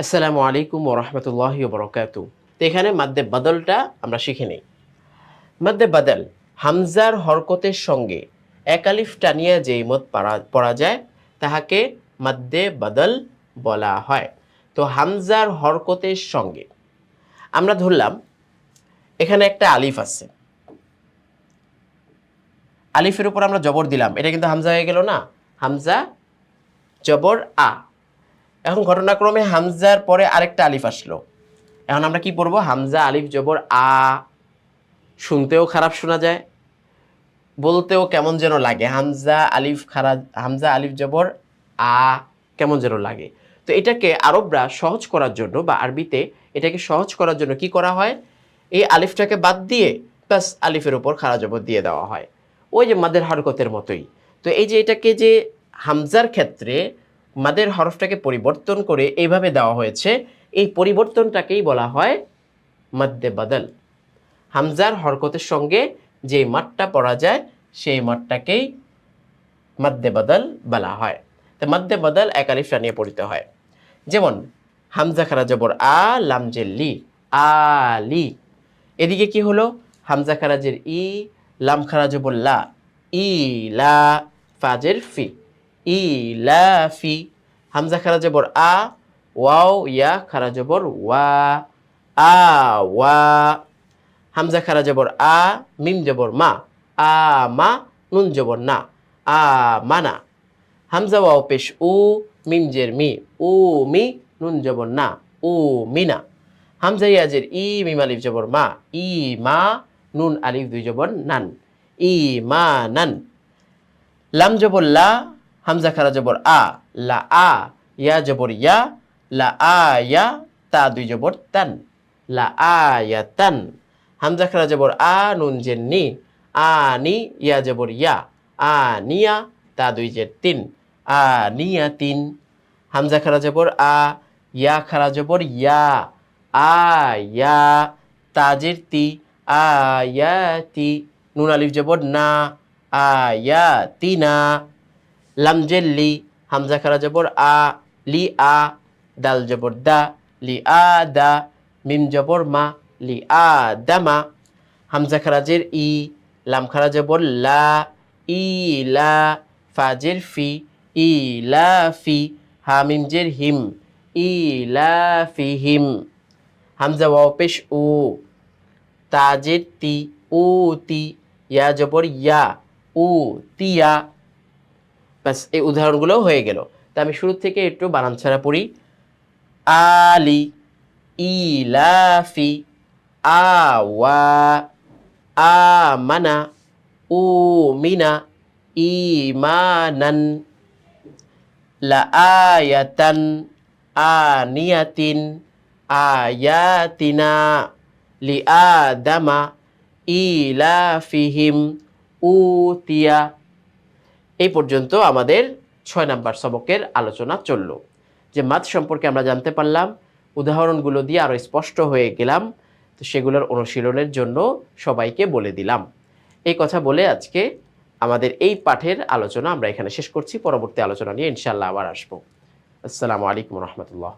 আসসালামু আলাইকুম ও ওরহমতুল্লাহ বরকাত তো এখানে মাদ্দে বাদলটা আমরা শিখে নিই। মাদ্দে বাদল, হামজার হরকতের সঙ্গে একালিফ টানিয়া যেই মত পড়া যায়, তাহাকে মাদ্দে বাদল বলা হয়। তো হামজার হরকতের সঙ্গে আমরা ধরলাম, এখানে একটা আলিফ আছে। আলিফের উপর আমরা জবর দিলাম, এটা কিন্তু হামজা হয়ে গেল না? হামজা, জবর আ। এখন ঘটনাক্রমে হামজার পরে আরেকটা আলিফ আসলো। এখন আমরা কি পড়ব? হামজা, আলিফ, জবর, আ, শুনতেও খারাপ শোনা যায়, বলতেও কেমন যেন লাগে। হামজা, আলিফ, খারা, হামজা, আলিফ, জবর, আ, কেমন যেন লাগে। তো এটাকে আরবরা সহজ করার জন্য বা আরবিতে এটাকে সহজ করার জন্য কি করা হয়? এই আলিফটাকে বাদ দিয়ে প্লাস আলিফের উপর খারা, জবর দিয়ে দেওয়া হয়। ওই যে মাদের হরকতের মতোই। তো এই যে এটাকে যে হামজার ক্ষেত্রে মাদের হরফটাকে পরিবর্তন করে এইভাবে দেওয়া হয়েছে। এই পরিবর্তনটাকেই বলা হয় মাদ্দে বদল। হামজার হরকতের সঙ্গে যে মাঠটা পড়া যায়, সেই মাঠটাকেই মাদ্দে বদল বলা হয়। তো মাদ্দে বদল এক আলিফটা নিয়ে পড়িতে হয়। যেমন, হামজা খারা জবর আ লামজের লি আলি এদিকে কি হলো? হামজা খারাজের ই, লাম খারা জবর লা, ই, লা ফাজের ফি। ই লা ফি হামজা খারা জবর আ, ওয়াও, ইয়া, খারা জবর ওয়া, আ, ওয়া। হামজা খারা জবর আ, মিম জবর মা, আ, মা, নুন জবর না, আ মানা হামজা ওয়াও পেশ উ, মিম জের মি, উ, মি, নুন জবর না, উ মিনা হামজা ইয়াজের ই, মিম আলিফ জবর মা, ই, মা, নুন আলিফ দুই জবর নান, ই, মা, নান। লাম জবর লা হামজা খারা জবর আ, লা আ, ইয়া জবর ইয়া, লা আ, ইয়া, তা দুই জবর তান, লা আ, ইয়া তান। হামজা খারা জবর আ, নুন জের নি, আ, নি, ইয়া জবর ইয়া, আ নিয়া তা দুই জের তিন, আ নিয়া তিন। হামজা খারা জবর আ, ইয়া খারা জবর ইয়া, আ, ইয়া তাজের তি, আ, ইয়া তি। নুন আলিফ জবর না, আ, ইয়া তি না। লামজের লি, হামজা খারা জবর আ, লি আ, দাল জবর দা, লি আ, দা, মিম জবর মা, লি আ দামা হামজা খারাজের ই, লাম খারা জবর লা, ই, লা ফাজের ফি, ই, লা, ফি হামিম জের হিম, ই, লা, ফি, হিম। হামজা ওয়াও পেশ উ তাজের তি, উ, তি, ইয়া জবর ইয়া, উ তিয়া ব্যাস, এই উদাহরণগুলো হয়ে গেল। তা আমি শুরু থেকে একটু বানান ছাড়া পড়ি। আলি, ইলাফি, আওয়া, আমানা, উমিনা ইমানান লাআয়াতান, আনিয়াতিন, আয়াতিনা, লিআদামা, ইলাফিহিম, উতিয়া এই পর্যন্ত আমাদের ছয় নাম্বার সবকের আলোচনা চলল, যে মাছ সম্পর্কে আমরা জানতে পারলাম, উদাহরণগুলো দিয়ে আরও স্পষ্ট হয়ে গেলাম, তো সেগুলোর অনুশীলনের জন্য সবাইকে বলে দিলাম। এই কথা বলে আজকে আমাদের এই পাঠের আলোচনা আমরা এখানে শেষ করছি, পরবর্তী আলোচনা নিয়ে ইনশাল্লাহ আবার আসব। আসসালামু আলাইকুম রহমতুল্লাহ।